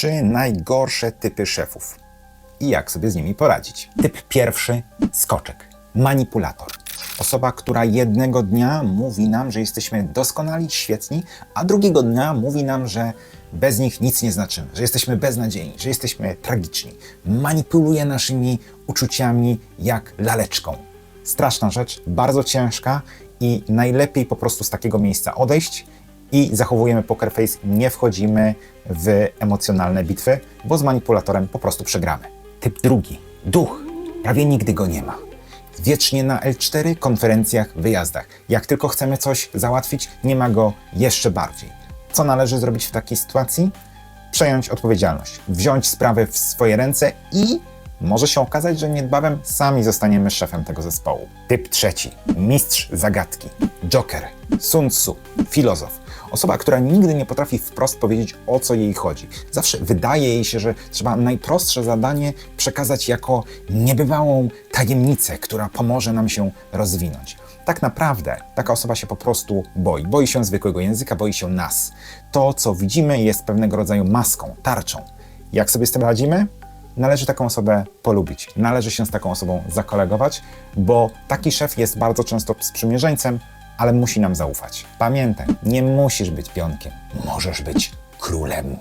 Trzy najgorsze typy szefów i jak sobie z nimi poradzić. Typ pierwszy skoczek, manipulator. Osoba, która jednego dnia mówi nam, że jesteśmy doskonali, świetni, a drugiego dnia mówi nam, że bez nich nic nie znaczymy, że jesteśmy beznadziejni, że jesteśmy tragiczni. Manipuluje naszymi uczuciami jak laleczką. Straszna rzecz, bardzo ciężka i najlepiej po prostu z takiego miejsca odejść i zachowujemy poker face, nie wchodzimy w emocjonalne bitwy, bo z manipulatorem po prostu przegramy. Typ drugi, duch. Prawie nigdy go nie ma. Wiecznie na L4, konferencjach, wyjazdach. Jak tylko chcemy coś załatwić, nie ma go jeszcze bardziej. Co należy zrobić w takiej sytuacji? Przejąć odpowiedzialność, wziąć sprawę w swoje ręce i może się okazać, że niedbawem sami zostaniemy szefem tego zespołu. Typ trzeci. Mistrz zagadki. Joker. Sun Tzu. Filozof. Osoba, która nigdy nie potrafi wprost powiedzieć, o co jej chodzi. Zawsze wydaje jej się, że trzeba najprostsze zadanie przekazać jako niebywałą tajemnicę, która pomoże nam się rozwinąć. Tak naprawdę taka osoba się po prostu boi. Boi się zwykłego języka, boi się nas. To, co widzimy, jest pewnego rodzaju maską, tarczą. Jak sobie z tym radzimy? Należy taką osobę polubić, należy się z taką osobą zakolegować, bo taki szef jest bardzo często sprzymierzeńcem, ale musi nam zaufać. Pamiętaj, nie musisz być pionkiem, możesz być królem.